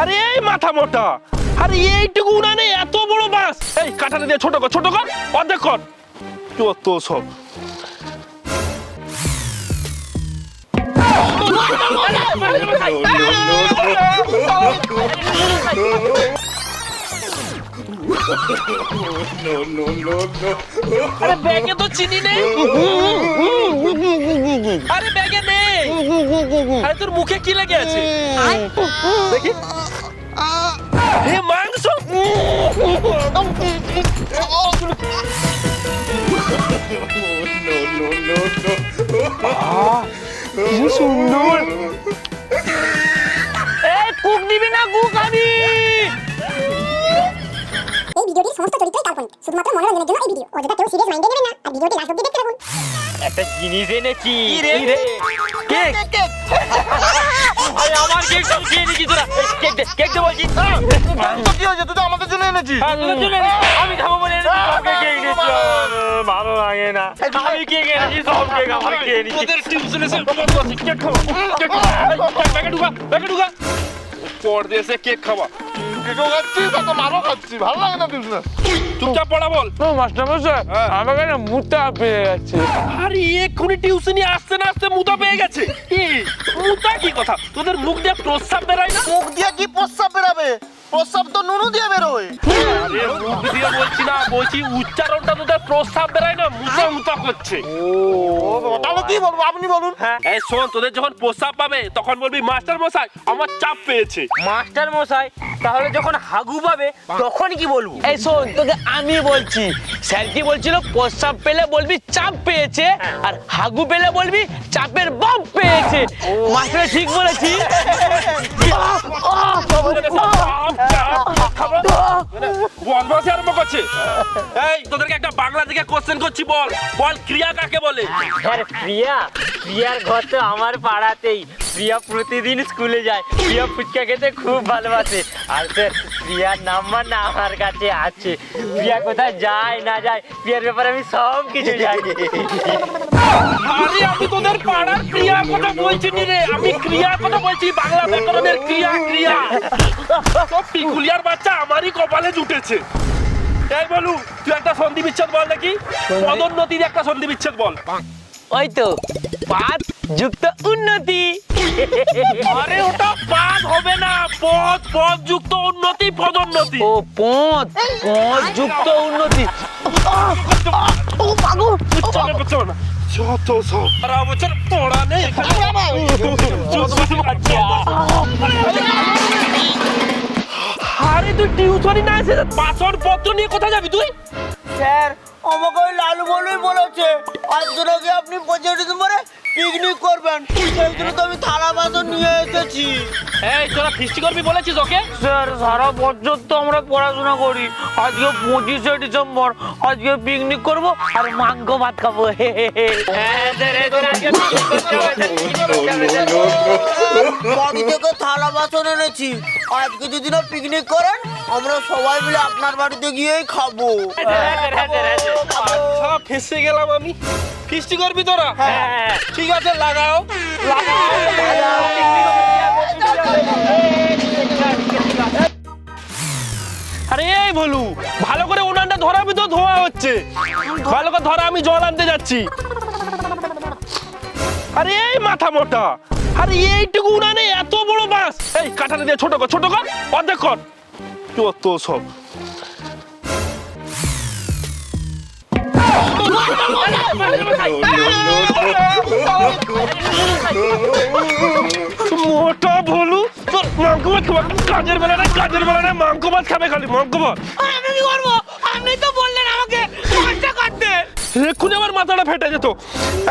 আরে এই মাথা মোটা। আরে এইটুকু উনানে এত বড় বাস। এই কাঠাটা দিয়ে ছোট কর ছোট কর অর্ধেক কর। যত সব? আরে ব্যাগে তো চিনি নেই। আরে ব্যাগে নেই। আরে তোর মুখে কি লেগে আছে? দেখি। হে মাংস! এই শুধুমাত্র মনোরঞ্জনের জন্য এই ভিডিও অযথা কেউ সিরিয়াস মাইন্ডে নেবেন না আর ভিডিওটি লাস্ট অব্দি দেখতে থাকুন। একটা জিনিস এনেছি। কেক। আরে আমার কেক সব খেয়ে নিয়েছি তোরা। কেক দে কেক দে বলছি। কি হয়েছে? তুই তো আমাদের জন্য হ্যাঁ, এনেছি। আমি খাব বলে এনেছি, সবকে কেক নিচ্ছি ভালো লাগে না। আমি কেক এনেছি সব কেক আমার খেয়ে নিচ্ছি তোদের টিউশনে এসে কেক খাব কেক খাব। ব্যাগে ঢুকা ব্যাগে ঢুকা পর দিয়ে কেক খাওয়া কেকেও খাচ্ছিস আর মারও খাচ্ছি ভালো লাগে না টিউশনে চুপচাপ পড়া বল মাস্টার মশাই হ্যাঁ। আমার মুতা পেয়ে যাচ্ছে। আরে এক্ষুনি টিউশনি আসতে না আসতে মুতা পেয়ে গেছে। মুতা কি কথা? তোদের মুখ দিয়ে প্রস্তাব বেরোয় না? মুখ দিয়ে কি প্রস্রাব বেরাবে? প্রস্রাব তো নুনু দিয়ে বেরোয়। আরে মুখ দিয়ে বলছি না বলছি উচ্চারণটা তোদের বেরোয় না মুতা মুতা করছে। তাহলে কি বলব? আপনি বলুন। এই শোন তোদের যখন প্রস্তাব পাবে তখন বলবি মাস্টার মশাই আমার চাপ পেয়েছে। মাস্টার মশাই তাহলে যখন হাগু পাবে তখন কি বলব? এই শোন তোকে আমি বলছি স্যার কি বলছিল? প্রস্রাব পেলে বলবি চাপ পেয়েছে আর হাগু পেলে বলবি চাপের বাম পেয়েছে। মাস্টার ঠিক বলেছি? বদমাশি আরম্ভ করছে। এই তোদেরকে একটা বাংলা থেকে কোশ্চেন করছি বল। বল ক্রিয়া কাকে বলে? আর প্রিয়া প্রিয়ার ঘর তো আমার পাড়াতেই। প্রিয়া প্রতিদিন স্কুলে যায়। প্রিয়া ফুচকা খেতে খুব ভালোবাসে। আর স্যার প্রিয়ার নাম্বার না আমার কাছে আছে। প্রিয়া কোথায় যায় না যায় প্রিয়ার ব্যাপারে আমি সব কিছু জানি। আরে আমি তোদের পাড়ার ক্রিয়া কথা বলছি নি রে। আমি ক্রিয়া কথা বলছি বাংলা ব্যাকরণের ক্রিয়া ক্রিয়া। তো পিকুলিয়ার বাচ্চা আমারই কপালে জুটেছে। এই বলু তুই একটা সন্ধি বিচ্ছেদ বল নাকি পদোন্নতির একটা সন্ধি বিচ্ছেদ বল। ওই তো পাঁচ যুক্ত উন্নতি। আরে ওটা পাদ হবে না পদ পদ যুক্ত উন্নতি পদোন্নতি ও পঁচ পঁচ যুক্ত উন্নতি। চলে চলে না যত সব বছর পড়া নেই আরে তুই টিউশনই না এসে পত্র নিয়ে কোথায় যাবি তুই? স্যার আমাকে ওই লালু বলুই বলেছে আজকে নাকি আপনি পঁচিশে ডিসেম্বরে পিকনিক করবেন? সেই জন্য তো আমি থালা বাসন নিয়ে এসেছি। এই তোরা ফিস্টি করবি বলেছিস ওকে? স্যার সারা বছর তো আমরা পড়াশোনা করি। আজকে পঁচিশে ডিসেম্বর আজকে পিকনিক করব আর মাংস ভাত খাব। হে হে হে। বাড়ি থেকে থালা বাসন এনেছি। আজকে যদি না পিকনিক করেন আমরা সবাই মিলে আপনার বাড়িতে গিয়েই খাব। আচ্ছা ফেসে গেলাম আমি। ফিস্টি করবি তোরা? হ্যাঁ। ঠিক আছে লাগাও। আরে এই বলু ভালো করে উনানটা ধরাবি তো ধোয়া হচ্ছে। ভালো করে ধরা আমি জল আনতে যাচ্ছি। আরে এই মাথা মোটা। আরে এইটুকু উনানে এত বড় বাস। এই কাঠাটা দিয়ে ছোট কর ছোট কর অর্ধেক কর। যত সব মোটা ভলু, তোর মাংস ভাত খাবে, কাজের বেলা না, কাজের বেলা না খাবে খালি, মাংস আমি কি করব? আপনি তো বললেন এক্ষুনি আমার মাথাটা ফেটে যেত।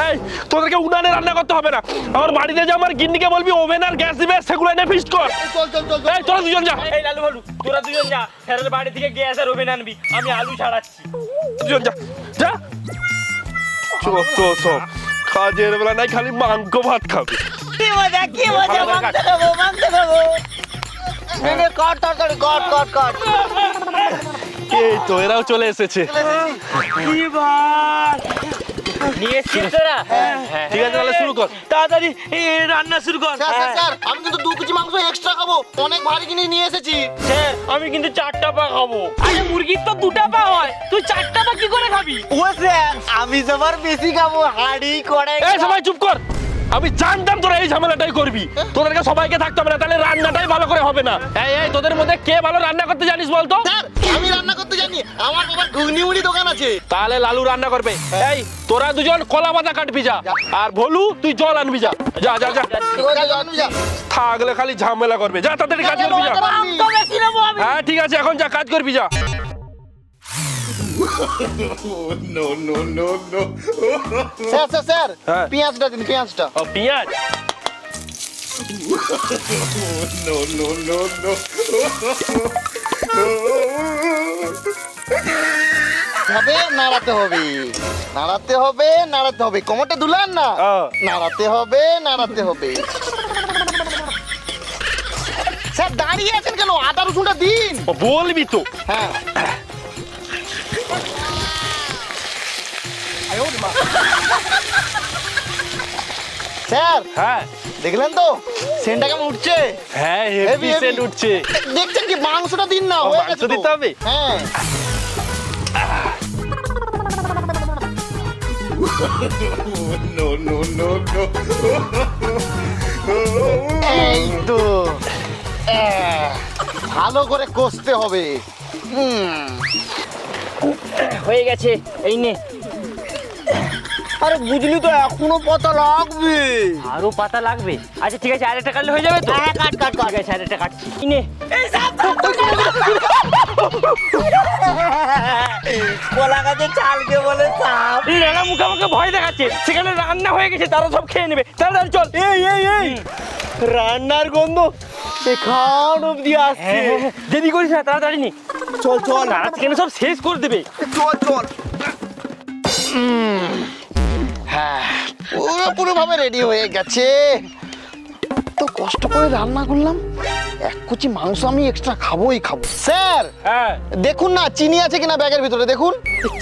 এই তোদেরকে উনানে রান্না করতে হবে না। আমার বাড়িতে যে আমার গিন্নিকে বলবি ওভেন আর গ্যাস দিবে সেগুলো এনে ফিস্ট কর। চল চল চল এই তোরা দুজন যা। এই লালু বলু তোরা দুজন যা। স্যারের বাড়ি থেকে গ্যাস আর ওভেন আনবি আমি আলু ছাড়াচ্ছি। দুজন যা। যা। যত সব কাজের বেলা নাই খালি মাংস ভাত খাবে। কি মজা কি মজা মাংস খাব মাংস খাব। কাট তাড়াতাড়ি কাট কাট কাট। এই তো? এরাও চলে এসেছে। নিয়ে এসছিস তোরা? হ্যাঁ। ঠিক আছে তাহলে শুরু কর। তাড়াতাড়ি রান্না শুরু কর। স্যার স্যার স্যার আমি কিন্তু দু কেজি মাংস এক্সট্রা খাব। অনেক ভারী জিনিস নিয়ে এসেছি। স্যার আমি কিন্তু চারটা পা খাব। আরে মুরগির তো দুটা পা হয়। তুই চারটা পা কি করে খাবি? ও স্যার আমি সবার বেশি খাব হাড়ি করে এই সবাই চুপ কর। আমি জানতাম তোরা এই ঝামেলাটাই করবি। তোদেরকে সবাইকে থাকতে হবে না তাহলে রান্নাটাই ভালো করে হবে না। এই এই তোদের মধ্যে কে ভালো রান্না করতে জানিস বলতো? স্যার আমি রান্না জানি আমার বাবার ঘুগনি মুড়ি দোকান আছে। তাহলে লালু রান্না করবে। এই তোরা দুজন কলা পাতা কাটবি যা। আর ভলু তুই জল আনবি যা। যা যা যা। থাকলে খালি ঝামেলা করবে। যা তাড়াতাড়ি কাজ করবি যা। হ্যাঁ ঠিক আছে এখন যা কাজ করবি যা। স্যার স্যার স্যার হ্যাঁ। পেঁয়াজটা দিন পেঁয়াজটা। ও পেঁয়াজ? হবে নাড়াতে হবে। নাড়াতে হবে নাড়াতে হবে। কোমরটা দুলান না। নাড়াতে হবে নাড়াতে হবে। স্যার দাঁড়িয়ে আছেন কেন? আদা রসুনটা দিন। বলবি তো। হ্যাঁ। স্যার হ্যাঁ। দেখলেন তো? সেন্টটা কেমন উঠছে? হ্যাঁ হেভি। সেন্ট উঠছে। দেখছেন কি মাংসটা দিন না ও, হয়ে গেছে দিতে হবে? হ্যাঁ। এই তো। ভালো করে কষতে হবে। হুম। হয়ে গেছে এই নে। আরে বুঝলি তো এখনও পাতা লাগবে আরও পাতা লাগবে আচ্ছা ঠিক আছে আরেকটা কাটলে হয়ে যাবে তো হ্যাঁ, কাট, কাট, কাট। আছে আরেকটা কাটছি এই নে কলা গাছে চালকে বলে সাপ এই রান্না মুখে আমাকে ভয় দেখাচ্ছে সেখানে রান্না হয়ে গেছে তারা সব খেয়ে নেবে তাড়াতাড়ি চল এই এই এই রান্নার গন্ধ এখান অব্দি আসছে দেরি করিস না তাড়াতাড়ি নি চল চল আজকে সব শেষ করে দেবে চল চল হ্যাঁ। পুরোপুরি ভাবে রেডি হয়ে গেছে। তো কষ্ট করে রান্না করলাম এক কুচি মাংস আমি এক্সট্রা খাবোই খাব। স্যার হ্যাঁ। দেখুন না চিনি আছে কিনা ব্যাগের ভিতরে দেখুন।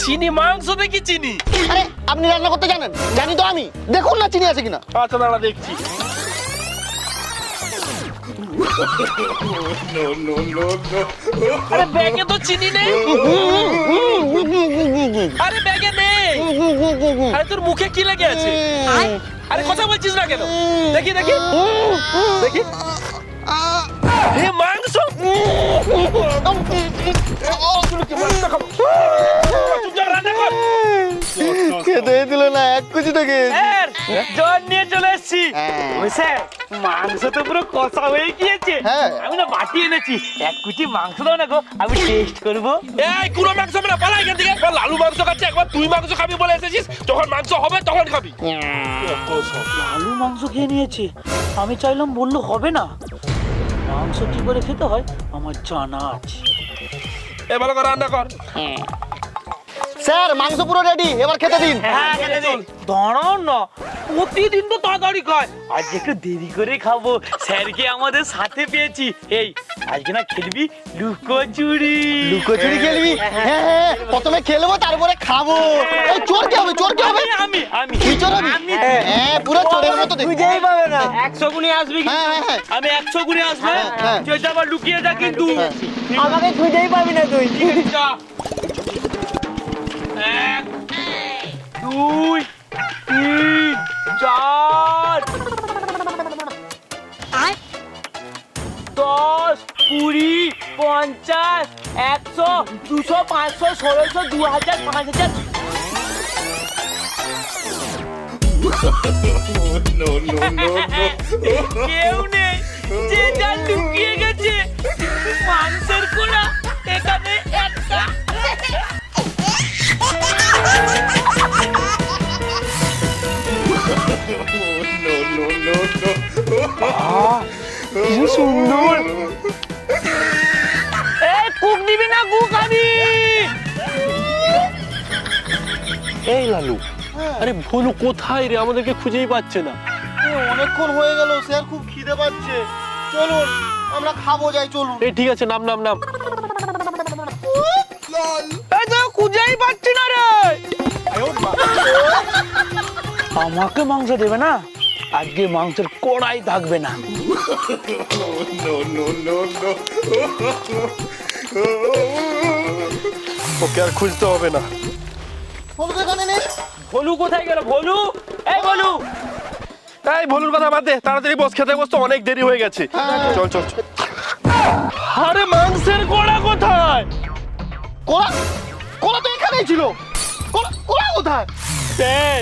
চিনি মাংস দেখি চিনি। আরে আপনি রান্না করতে জানেন? জানি তো আমি। দেখুন না চিনি আছে কিনা। আচ্ছা দাঁড়া দেখছি। আরে ব্যাগে তো চিনি নেই। আরে তোর মুখে কি লেগে আছে আরে কথা বলছিস না কেন দেখি দেখি দেখি হে মাংস চুপ রান্না কর। খেতে দিল না এক কুচি থেকে স্যার জল নিয়ে চলে এসেছি। হ্যাঁ। ওই স্যার মাংস তো পুরো কষা হয়ে গিয়েছে। হ্যাঁ। আমি না বাটি এনেছি। এক কুচি মাংস দাও না গো আমি টেস্ট করব। এই কুড়ো মাংস আমরা পালা এখান থেকে। একবার লালু মাংস খাচ্ছে একবার তুই মাংস খাবি বলে এসেছিস। যখন মাংস হবে তখন খাবি। আলু মাংস খেয়ে নিয়েছে। আমি চাইলাম বলল হবে না। মাংস কি করে খেতে হয়? আমার জানা আছে। এ ভালো করে রান্না কর। স্যার মাংস পুরো রেডি এবার খেতে দিন। হ্যাঁ খেতে দিন। দাঁড়াও না প্রতিদিন তো তাড়াতাড়ি খায়। আজ একটু দেরি করে খাব স্যারকে আমাদের সাথে পেয়েছি। এই আজকে না খেলবি লুকোচুরি। লুকোচুরি খেলবি? হ্যাঁ হ্যাঁ প্রথমে খেলব তারপরে খাব। এই চোর কি হবে চোর কি হবে? আমি আমি আমি। তুই চোর আমি হ্যাঁ পুরো চোরের মতো দেখতে। খুঁজেই পাবে না। একশো গুণে আসবি। হ্যাঁ হ্যাঁ হ্যাঁ। আমি একশো গুণে আসবে হ্যাঁ, হ্যাঁ। তুই আবার লুকিয়ে যা কিন্তু। হ্যাঁ। আমাকে খুঁজেই পাবি না তুই যা। এক দুই তিন চার দশ কুড়ি পঞ্চাশ একশো দুশো পাঁচশো ষোলোশো দু হাজার পাঁচ হাজার কেউ নেই যে যা লুকিয়ে গেছে। মাংসের কোলা এখানে একটা। এই কুক দিবি না কুক খাবি। এই লালু আরে ভুলু কোথায় রে? আমাদেরকে খুঁজেই পাচ্ছে না। অনেকক্ষণ হয়ে গেল স্যার খুব খিদে পাচ্ছে। চলুন আমরা খাব যাই চলুন। এই ঠিক আছে নাম নাম নাম। এই তো খুঁজেই পাচ্ছি না রে। আমাকে মাংস দেবে না? আজকে মাংসের কড়াই থাকবে না। ওকে আর খুঁজতে হবে না। ভলু কোথায় গেল? ভলু? এই ভলু! এই ভুলুর কথা বাদ দে তাড়াতাড়ি বস খেতে বস তো অনেক দেরি হয়ে গেছে। চল চল চল। আরে মাংসের গোড়া কোথায়? কোলা কোলা তো এখানেই ছিল। কোলা কোথায়? স্যার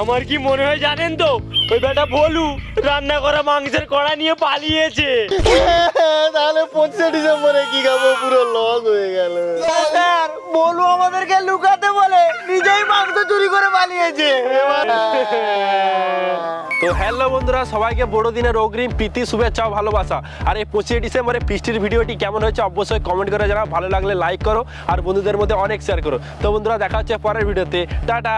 আমার কি মনে হয় জানেন তো ওই বেটা ভলু রান্না করা মাংসের কড়া নিয়ে পালিয়েছে। তাহলে পঁচিশে ডিসেম্বরে কি খাব? পুরো লস হয়ে গেল। স্যার বলু আমাদেরকে লুকাতে বলে নিজেই মাংস চুরি করে পালিয়েছে। তো হ্যালো বন্ধুরা সবাইকে বড়দিনের অগ্রিম প্রীতি শুভেচ্ছা ও ভালোবাসা। আর এই পঁচিশে ডিসেম্বরে ফিস্টির ভিডিওটি কেমন হয়েছে অবশ্যই কমেন্ট করে জানাও। ভালো লাগলে লাইক করো আর বন্ধুদের মধ্যে অনেক শেয়ার করো। তো বন্ধুরা দেখা হচ্ছে পরের ভিডিওতে। টাটা!